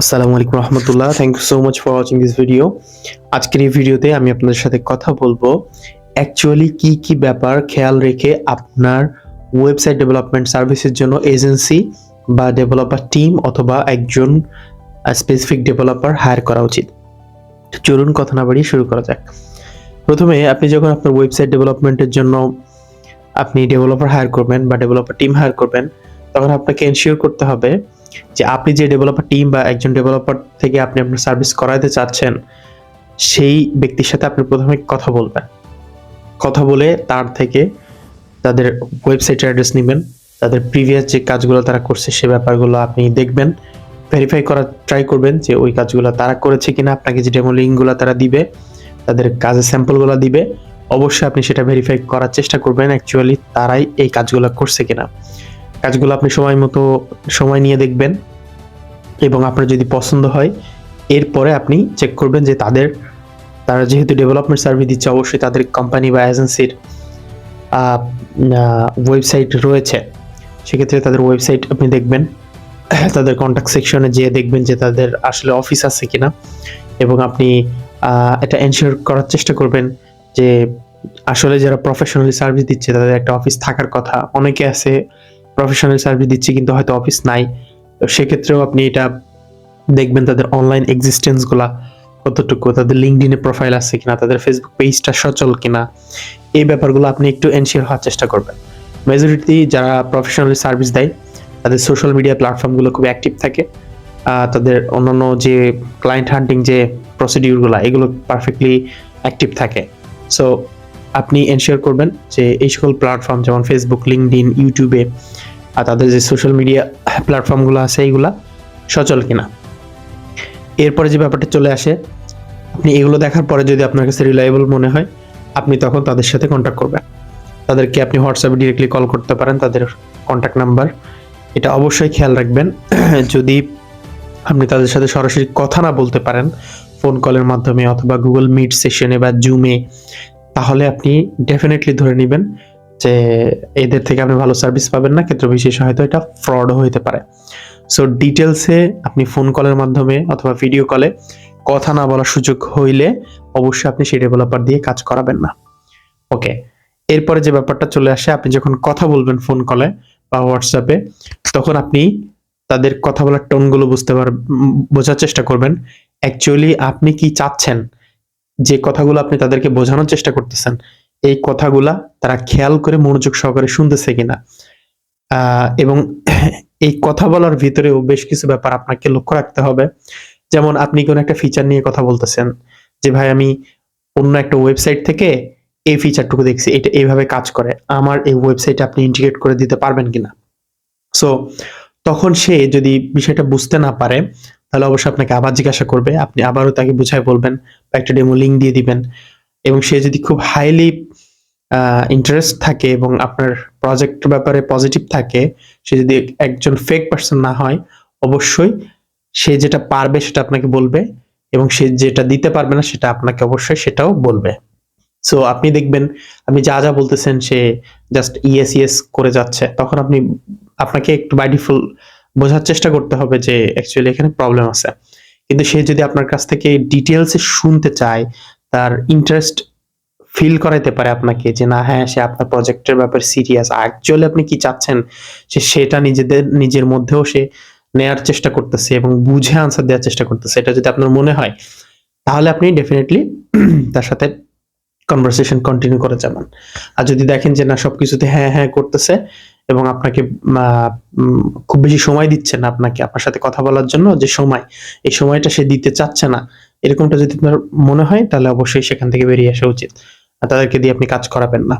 আসসালামু আলাইকুম রহমতুল্লাহ। Thank you so much for watching this video আজকের এই ভিডিওতে আমি আপনাদের সাথে কথা বলব অ্যাকচুয়ালি কি কি ব্যাপার খেয়াল রেখে আপনার ওয়েবসাইট ডেভেলপমেন্ট সার্ভিসের জন্য এজেন্সি বা ডেভেলপার টিম অথবা একজন স্পেসিফিক ডেভেলপার হায়ার করা উচিত। চলুন কথা না বাড়িয়ে শুরু করা যাক। প্রথমে আপনি যখন আপনার ওয়েবসাইট ডেভেলপমেন্টের জন্য আপনি ডেভেলপার হায়ার করবেন বা ডেভেলপার টিম হায়ার করবেন, তখন আপনাকে এনশিওর করতে হবে যে আপনি যে ডেভেলপার টিম বা একজন ডেভেলপার থেকে আপনি আপনার সার্ভিস করাতে চাচ্ছেন, সেই ব্যক্তির সাথে আপনি প্রথমে কথা বলবেন। কথা বলে তার থেকে তাদের ওয়েবসাইটের অ্যাড্রেস নেবেন, তাদের প্রিভিয়াস যে কাজগুলো তারা করছে সে ব্যাপারগুলো আপনি দেখবেন ভেরিফাই করার ট্রাই করবেন যে ওই কাজগুলো তারা করেছে কিনা, আপনাকে যে ডেমো লিঙ্কগুলো তারা দিবে, তাদের কাজের স্যাম্পলগুলো দিবে, অবশ্যই আপনি সেটা ভেরিফাই করার চেষ্টা করবেন অ্যাকচুয়ালি তারাই এই কাজগুলো করছে কিনা। কাজগুলো আপনি সময় মতো সময় নিয়ে দেখবেন এবং আপনার যদি পছন্দ হয়, এরপরে আপনি চেক করবেন যে তাদের, তারা যেহেতু ডেভেলপমেন্ট সার্ভিস দিচ্ছে, অবশ্যই তাদের কোম্পানি বা এজেন্সির ওয়েবসাইট রয়েছে। সেক্ষেত্রে তাদের ওয়েবসাইট আপনি দেখবেন, তাদের কন্ট্যাক্ট সেকশনে যেয়ে দেখবেন যে তাদের আসলে অফিস আছে কিনা এবং আপনি এটা এনশিওর করার চেষ্টা করবেন যে আসলে যারা প্রফেশনালি সার্ভিস দিচ্ছে, তাদের একটা অফিস থাকার কথা। অনেকে আছে প্রফেশনাল সার্ভিস দিচ্ছে কিন্তু হয়তো অফিস নাই। তো সেক্ষেত্রেও আপনি এটা দেখবেন তাদের অনলাইন এক্সিস্টেন্সগুলা কতটুকু, তাদের লিঙ্কডিনে প্রোফাইল আছে কিনা, তাদের ফেসবুক পেজটা সচল কিনা, এই ব্যাপারগুলো আপনি একটু এনশিওর হওয়ার চেষ্টা করবেন। মেজরিটি যারা প্রফেশনালি সার্ভিস দেয়, তাদের সোশ্যাল মিডিয়া প্ল্যাটফর্মগুলো খুব অ্যাক্টিভ থাকে। তাদের অন্যান্য যে ক্লায়েন্ট হান্টিং যে প্রসিডিউরগুলো এগুলো পারফেক্টলি অ্যাক্টিভ থাকে। সো আপনি এনশিওর করবেন যে এই সকল প্ল্যাটফর্ম যেমন ফেসবুক লিঙ্কডিন ইউটিউবে আর তাদের যে সোশ্যাল মিডিয়া প্ল্যাটফর্মগুলো আছে, এইগুলা সচল কিনা। এরপরে যে ব্যাপারটা চলে আসে, আপনি এগুলো দেখার পরে যদি আপনার কাছে রিলায়েবল মনে হয়, আপনি তখন তাদের সাথে কন্ট্যাক্ট করবেন। তাদেরকে আপনি হোয়াটসঅ্যাপে ডিরেক্টলি কল করতে পারেন, তাদের কন্ট্যাক্ট নাম্বার এটা অবশ্যই খেয়াল রাখবেন, যদি আপনি তাদের সাথে সরাসরি কথা না বলতে পারেন ফোন কলের মাধ্যমে অথবা গুগল মিট সেশনে বা জুমে তাহলে আপনি ডেফিনেটলি ধরে নেবেন যে এদের থেকে আপনি ভালো সার্ভিস পাবেন না, ক্ষেত্র বিশেষ হয়তো এটা ফ্রড হইতে পারে। সো ডিটেলসে আপনি ফোন কলের মাধ্যমে অথবা ভিডিও কলে কথা না বলার সুযোগ হইলে অবশ্যই আপনি সেই ডেভেলপার দিয়ে কাজ করাবেন না। ওকে এরপরে যে ব্যাপারটা চলে আসে, আপনি যখন কথা বলবেন ফোন কলে বা হোয়াটসঅ্যাপে তখন আপনি তাদের কথা বলার টোনগুলো বুঝতে পার বোঝার চেষ্টা করবেন অ্যাকচুয়ালি আপনি কি চাচ্ছেন? যে কথাগুলো আপনি তাদেরকে বোঝানোর চেষ্টা করতেছেন, এই কথাগুলা তারা খেয়াল করে মনোযোগ সহকারে শুনতেছে কিনা। এবং এই কথা বলার ভিতরেও বেশ কিছু ব্যাপার আপনাকে লক্ষ্য রাখতে হবে। যেমন আপনি কোনো একটা ফিচার নিয়ে কথা বলতেছেন, যে ভাই আমি অন্য একটা ওয়েবসাইট থেকে এই ফিচারটুকু দেখছি, এটা এইভাবে কাজ করে, আমার এই ওয়েবসাইটে আপনি ইন্টিগ্রেট করে দিতে পারবেন কিনা? সো তখন সে যদি বিষয়টা বুঝতে না পারে তাহলে অবশ্যই আপনাকে আবার জিজ্ঞাসা করবে। আপনি আবারও তাকে বুঝায় বলবেন বা একটা ডেমো লিঙ্ক দিয়ে দিবেন এবং সে যদি খুব হাইলি ইন্টারেস্ট থাকে এবং আপনার প্রজেক্টের ব্যাপারে পজিটিভ থাকে, সে যদি একজন ফেক পার্সন না হয়, অবশ্যই সে যেটা পারবে সেটা আপনাকে বলবে এবং সে যেটা দিতে পারবে না সেটা আপনাকে অবশ্যই সেটাও বলবে। সো আপনি দেখবেন, আপনি যা যা বলতেছেন সে জাস্ট ইএস ইএস করে যাচ্ছে। তখন আপনি, আপনাকে একটু বাই ডিফল্ট বোঝার চেষ্টা করতে হবে যে অ্যাকচুয়ালি এখানে প্রবলেম আছে। কিন্তু সে যদি আপনার কাছ থেকে ডিটেলসে শুনতে চায়, তার ইন্টারেস্ট ফিল করাইতে পারে আপনাকে যে, না হ্যাঁ সে আপনার প্রজেক্টের ব্যাপারে সিরিয়াস অ্যাকচুয়ালি আপনি কি চাচ্ছেন? সে সেটা নিজেদের, নিজের মধ্যেও সে নেয়ার চেষ্টা করতেছে এবং বুঝে আনসার দেওয়ার চেষ্টা করতেছে। এটা যদি আপনার মনে হয়, তাহলে আপনি ডেফিনেটলি তার সাথে কনভারসেশন কন্টিনিউ করে যাবেন। আর যদি দেখেন যে, না, সবকিছুতে হ্যাঁ হ্যাঁ করতেছে এবং আপনাকে খুব বেশি সময় দিচ্ছে না আপনাকে আপনার সাথে কথা বলার জন্য যে সময়, এই সময়টা সে দিতে চাচ্ছে না। এরকমটা যদি আপনার মনে হয়, তাহলে অবশ্যই সেখান থেকে বেরিয়ে আসা উচিত। তাদেরকে দিয়ে আপনি কাজ করাবেন না।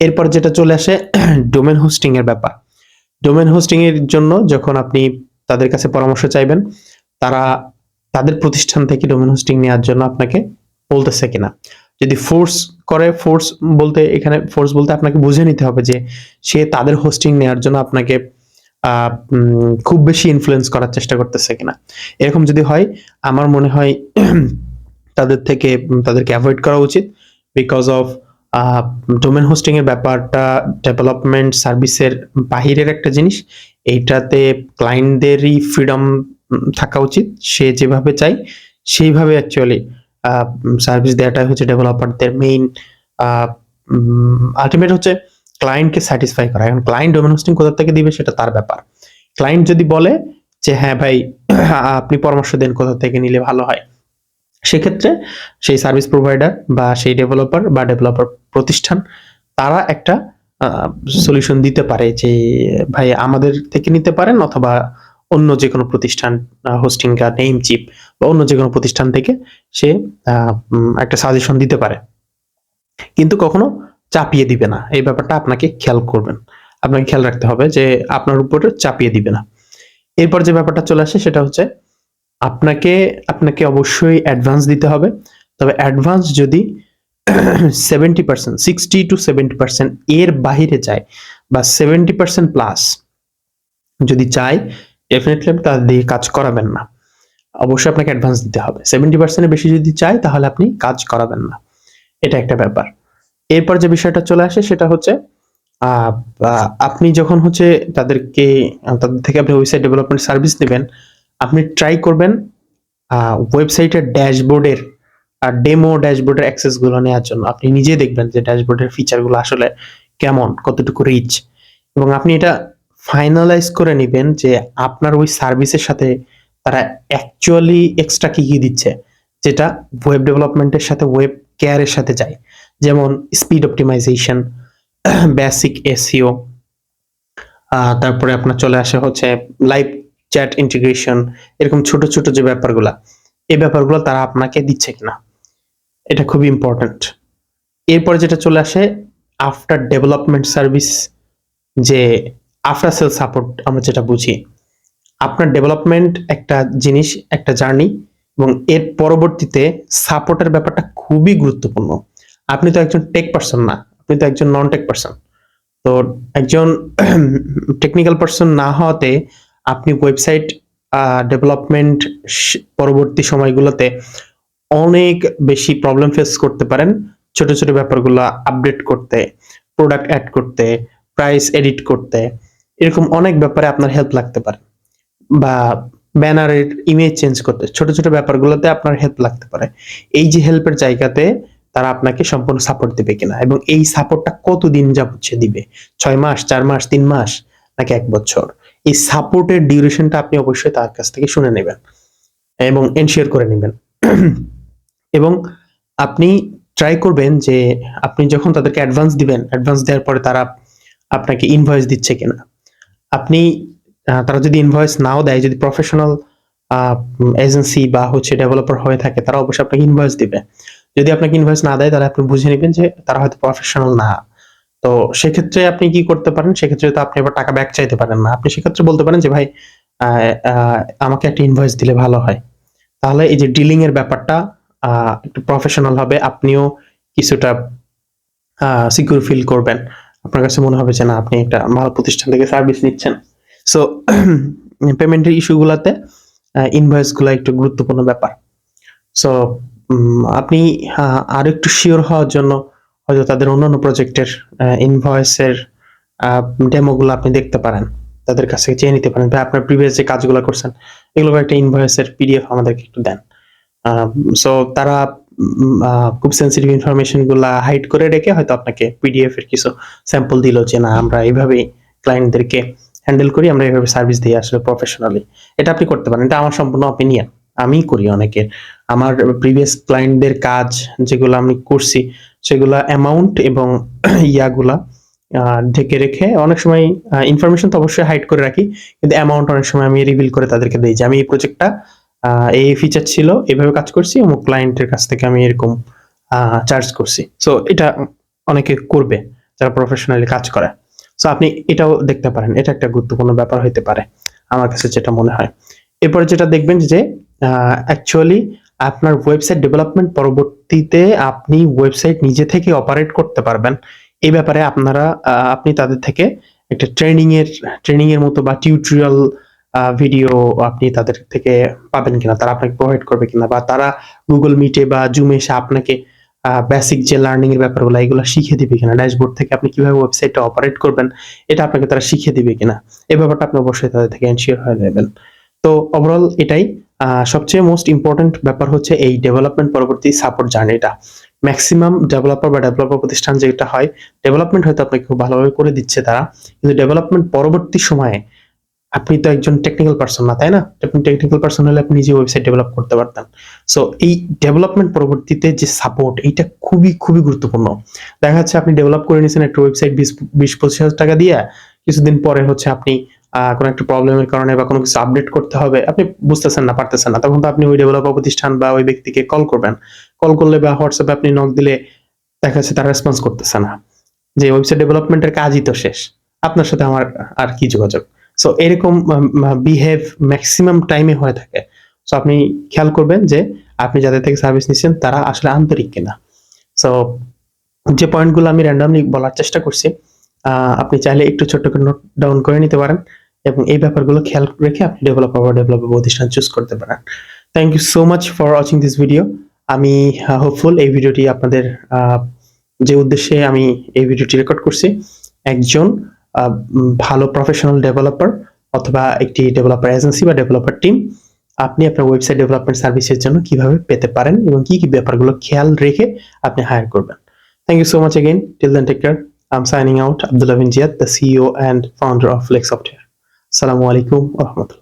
এরপর যেটা চলে আসে ডোমেন হোস্টিং এর ব্যাপার। ডোমেন হোস্টিং এর জন্য যখন আপনি তাদের কাছে পরামর্শ চাইবেন, তারা তাদের প্রতিষ্ঠান থেকে ডোমেন হোস্টিং নেওয়ার জন্য আপনাকে বলতেছে কিনা। যদি ফোর্স করে ফোর্স বলতে এখানে ফোর্স বলতে আপনাকে বুঝে নিতে হবে যে সে তাদের হোস্টিং নেওয়ার জন্য আপনাকে খুব বেশি ইনফ্লুয়েন্স করার চেষ্টা করতেছে কিনা। এরকম যদি হয়, আমার মনে হয় তাদের থেকে, তাদেরকে অ্যাভয়েড করা উচিত বিকজ অফ ডোমেন হোস্টিং এর ব্যাপারটা ডেভেলপমেন্ট সার্ভিসের বাহিরের একটা জিনিস, এইটাতে ক্লায়েন্টদেরই ফ্রিডম থাকা উচিত। সে যেভাবে চাই সেইভাবে অ্যাকচুয়ালি সার্ভিস দেওয়াটাই হচ্ছে ডেভেলপারদের মেইন আলটিমেট হচ্ছে ক্লায়েন্টকে স্যাটিসফাই করা। এখন ক্লায়েন্ট ডোমেন হোস্টিং কোথা থেকে দিবে সেটা তার ব্যাপার। ক্লায়েন্ট যদি বলে যে হ্যাঁ ভাই, আপনি পরামর্শ দেন কোথা থেকে নিলে ভালো হয়। সেক্ষেত্রে সেই সার্ভিস প্রোভাইডার বা সেই ডেভেলপার বা ডেভেলপার প্রতিষ্ঠান, তারা একটা সলিউশন দিতে পারে যে, ভাই, আমাদের থেকে নিতে পারেন অথবা অন্য যে কোনো প্রতিষ্ঠান হোস্টিং নেম চিপ বা অন্য যে কোনো প্রতিষ্ঠান থেকে সে একটা সাজেশন দিতে পারে। কিন্তু কখনো চাপিয়ে দিবে না। এই ব্যাপারটা আপনাকে খেয়াল করবেন। আপনাকে খেয়াল রাখতে হবে যে আপনার উপরে চাপিয়ে দিবে না। এরপর যে ব্যাপারটা চলে আসে সেটা হচ্ছে আপনাকে আপনাকে অবশ্যই অ্যাডভান্স দিতে হবে। তবে অ্যাডভান্স যদি seventy percent sixty to seventy percent এর বাইরে যায় বা সেভেন্টি পার্সেন্ট প্লাস যদি চাই ডেফিনেটলি আপনি তাদের দিয়ে কাজ করাবেন না। অবশ্যই আপনাকে অ্যাডভান্স দিতে হবে। সেভেন্টি পার্সেন্টের বেশি যদি চাই তাহলে আপনি কাজ করাবেন না। এটা একটা ব্যাপার। এরপর যে বিষয়টা চলে আসে, সেটা হচ্ছে আপনি যখন হচ্ছে তাদেরকে, তাদের থেকে আপনি ওয়েবসাইট ডেভেলপমেন্ট সার্ভিস নেবেন, আপনি ট্রাই করবেন ওয়েবসাইটের ড্যাশবোর্ডের আর ডেমো ড্যাশবোর্ডের অ্যাক্সেসগুলো নেওয়ার জন্য। আপনি নিজে দেখবেন যে ড্যাশবোর্ডের ফিচারগুলো আসলে কেমন, কতটুকু রিচ এবং আপনি এটা ফাইনালাইজ করে নেবেন যে আপনার ওই সার্ভিসের সাথে তারা অ্যাকচুয়ালি এক্সট্রা কি কি দিচ্ছে, যেটা ওয়েব ডেভেলপমেন্টের সাথে ওয়েব কেয়ারের সাথে যায়। যেমন স্পিড অপটিমাইজেশন বেসিক এসিও তারপরে আপনার চলে আসে হচ্ছে লাইভ চ্যাট ইন্টিগ্রেশন এরকম ছোট ছোট যে ব্যাপারগুলা, এই ব্যাপারগুলো তারা আপনাকে দিচ্ছে কিনা। এটা খুবই ইম্পর্ট্যান্ট এরপরে যেটা চলে আসে আফটার ডেভেলপমেন্ট সার্ভিস যে আফটার সেল সাপোর্ট আমরা যেটা বুঝি, আপনার ডেভেলপমেন্ট একটা জিনিস, একটা জার্নি এবং এর পরবর্তীতে সাপোর্টের ব্যাপারটা খুবই গুরুত্বপূর্ণ। আপনি তো একজন টেক পারসন না, আপনি তো একজন নন টেক পারসন তো একজন টেকনিক্যাল পারসন না হওয়াতে আপনি ওয়েবসাইট ডেভেলপমেন্ট পরবর্তী সময়গুলোতে অনেক বেশি প্রবলেম ফেস করতে পারেন। ছোট ছোট ব্যাপারগুলো আপডেট করতে প্রোডাক্ট অ্যাড করতে প্রাইস এডিট করতে। এরকম অনেক ব্যাপারে আপনার হেল্প লাগতে পারে। বা ব্যানারের ইমেজ চেঞ্জ করতে, ছোট ছোট ব্যাপারগুলোতে আপনার হেল্প লাগতে পারে। এই যে হেল্পের জায়গাতে তারা আপনাকে সম্পূর্ণ সাপোর্ট দিবে কিনা এবং এই সাপোর্টটা কতদিন যাবত সে দিবে? ছয় মাস, চার মাস, তিন মাস, নাকি এক বছর? এই সাপোর্টের ডিউরেশনটা আপনি অবশ্যই তার কাছ থেকে শুনে নেবেন এবং এনশিওর করে নেবেন। এবং আপনি ট্রাই করবেন যে আপনি যখন তাদেরকে অ্যাডভান্স দিবেন অ্যাডভান্স দেওয়ার পরে তারা আপনাকে ইনভয়েস দিচ্ছে কিনা। আপনি তারা যদি ইনভয়েস নাও দেয়, যদি প্রফেশনাল এজেন্সি বা হচ্ছে ডেভেলপার হয়ে থাকে, তারা অবশ্যই আপনাকে ইনভয়েস দিবে। যদি আপনাকে ইনভয়েস না দেয়, তাহলে আপনি বুঝে নেবেন যে তারা হয়তো প্রফেশনাল না। তো সেক্ষেত্রে আপনি কি করতে পারেন? সেক্ষেত্রে তো আপনি আবার টাকা ব্যাক চাইতে পারেন না। আপনি সেক্ষেত্রে বলতে পারেন যে, ভাই আমাকে একটা ইনভয়েস দিলে ভালো হয়। তাহলে এই যে ডিলিং এর ব্যাপারটা একটু প্রফেশনাল হবে। আপনিও কিছুটা সিকিউর ফিল করবেন। আপনার কাছে মনে হবে যে, না, আপনি একটা ভালো প্রতিষ্ঠান থেকে সার্ভিস নিচ্ছেন। সো পেমেন্টের ইস্যুগুলোতে ইনভয়েসগুলো একটু গুরুত্বপূর্ণ ব্যাপার। সো আপনি আর একটু শিওর হওয়ার জন্য হয়তো তাদের অন্যান্য প্রজেক্টের ইনভয়েসের ডেমোগুলো আপনি দেখতে পারেন। তাদের কাছে চেয়ে নিতে পারেন। ভাই, আপনার প্রিভিয়াস যে কাজগুলো করছেন, এগুলো একটা ইনভয়েসের পিডিএফ আমাদেরকে একটু দেন। সো তারা খুব সেন্সিটিভ ইনফরমেশনগুলা হাইড করে রেখে হয়তো আপনাকে পিডিএফ এর কিছু স্যাম্পল দিল যে, না, আমরা এইভাবেই ক্লায়েন্টদেরকে হ্যান্ডেল করি, আমরা এইভাবে সার্ভিস দিই আসলে প্রফেশনালি এটা আপনি করতে পারেন। এটা আমার সম্পূর্ণ অপিনিয়ন আমি করি অনেকের। আমার প্রিভিয়াস ক্লায়েন্টদের কাজ যেগুলো আমি করছি, সেগুলা অ্যামাউন্ট এবং ইয়াগুলা ঢেকে রেখে অনেক সময় ইনফরমেশন তো অবশ্যই হাইড করে রাখি, কিন্তু অ্যামাউন্ট অনেক সময় আমি রিভিল করে তাদেরকে দিই যে, আমি এই প্রজেক্টটা এই ফিচার ছিল, এভাবে কাজ করছি, অমুক ক্লায়েন্টের কাছ থেকে আমি এরকম চার্জ করছি। সো এটা অনেকে করবে, যারা প্রফেশনালি কাজ করে। সো আপনি এটাও দেখতে পারেন, এটা একটা গুরুত্বপূর্ণ ব্যাপার হতে পারে, আমার কাছে যেটা মনে হয়। এরপরে যেটা দেখবেন যে অ্যাকচুয়ালি আপনার ওয়েবসাইট ডেভেলপমেন্ট পরবর্তীতে আপনি ওয়েবসাইট নিজে থেকে অপারেট করতে পারবেন। এই ব্যাপারে আপনারা আপনি তাদের থেকে একটা ট্রেনিং এর ট্রেনিং এর মতো বা টিউটোরিয়াল ভিডিও আপনি তাদের থেকে পাবেন কিনা, তারা আপনাকে প্রোভাইড করবে কিনা, বা তারা গুগল মিটে বা জুমে এসে আপনাকে বেসিক যে লার্নিং এর ব্যাপারগুলো, এগুলো শিখিয়ে দিবে কিনা ড্যাশবোর্ড থেকে আপনি কীভাবে ওয়েবসাইটটা অপারেট করবেন, এটা আপনাকে তারা শিখিয়ে দিবে কিনা এই ব্যাপারটা আপনি অবশ্যই তাদের থেকে এনশিওর হয়ে যাবেন। তো ওভারঅল এটাই সবচেয়ে মোস্ট ইম্পর্টেন্ট ব্যাপার হচ্ছে এই ডেভেলপমেন্ট পরবর্তী সাপোর্ট জার্নিটা ম্যাক্সিমাম ডেভেলপার বা ডেভেলপার প্রতিষ্ঠান যেটা হয় ডেভেলপমেন্ট হয়তো আপনাকে খুব ভালোভাবে করে দিচ্ছে তারা, কিন্তু ডেভেলপমেন্ট পরবর্তী সময়ে আপনি তো একজন টেকনিক্যাল পার্সন না, তাই না? আপনি টেকনিক্যাল পার্সন হলে আপনি নিজে ওয়েবসাইট ডেভেলপ করতে পারতেন। সো এই ডেভেলপমেন্ট পরবর্তীতে যে সাপোর্ট এইটা খুবই খুবই গুরুত্বপূর্ণ। দেখা যাচ্ছে আপনি ডেভেলপ করে নিয়েছেন একটা ওয়েবসাইট বিশ বিশ, পঁচিশ হাজার টাকা দিয়ে, কিছুদিন পরে হচ্ছে আপনি কোনো একটা প্রবলেমের কারণে বা কোনো কিছু আপডেট করতে হবে, আপনি বুঝতেছেন না, পারতেছেন না, তখন তো আপনি ওই ডেভেলপার প্রতিষ্ঠান বা ওই ব্যক্তিকে কল করবেন। কল করলে বা হোয়াটসঅ্যাপে আপনি নক দিলে দেখা যাচ্ছে তারা রেসপন্স করতেছে না। যে ওয়েবসাইট ডেভেলপমেন্টের কাজই তো শেষ। আপনার সাথে আমার আর কি যোগাযোগ? সো এরকম বিহেভ ম্যাক্সিমাম টাইমে হয়ে থাকে। সো আপনি খেয়াল করবেন যে, আপনি যাদের থেকে সার্ভিস নিচ্ছেন, তারা আসলে আন্তরিক কিনা। সো যে পয়েন্টগুলো আমি র্যান্ডামলি বলার চেষ্টা করছি আপনি চাইলে একটু ছোট্ট করে নোট ডাউন করে নিতে পারেন এবং এই ব্যাপারগুলো খেয়াল রেখে আপনি ডেভেলপার বা ডেভেলপার প্রতিষ্ঠান চুজ করতে পারেন। Thank you so much for watching this video আমি হোপফুল এই ভিডিওটি আপনাদের যে উদ্দেশ্যে আমি এই ভিডিওটি রেকর্ড করছি, একজন ভালো প্রফেশনাল ডেভেলপার অথবা একটি ডেভেলপার এজেন্সি বা ডেভেলপার টিম আপনি আপনার ওয়েবসাইট ডেভেলপমেন্ট সার্ভিসের জন্য কীভাবে পেতে পারেন এবং কি কি ব্যাপারগুলো খেয়াল রেখে আপনি হায়ার করবেন। Thank you so much again till then take care I am signing out Abdullah bin Ziad the CEO and founder of Flex software আসসালামু আলাইকুম রহমতুল্লাহ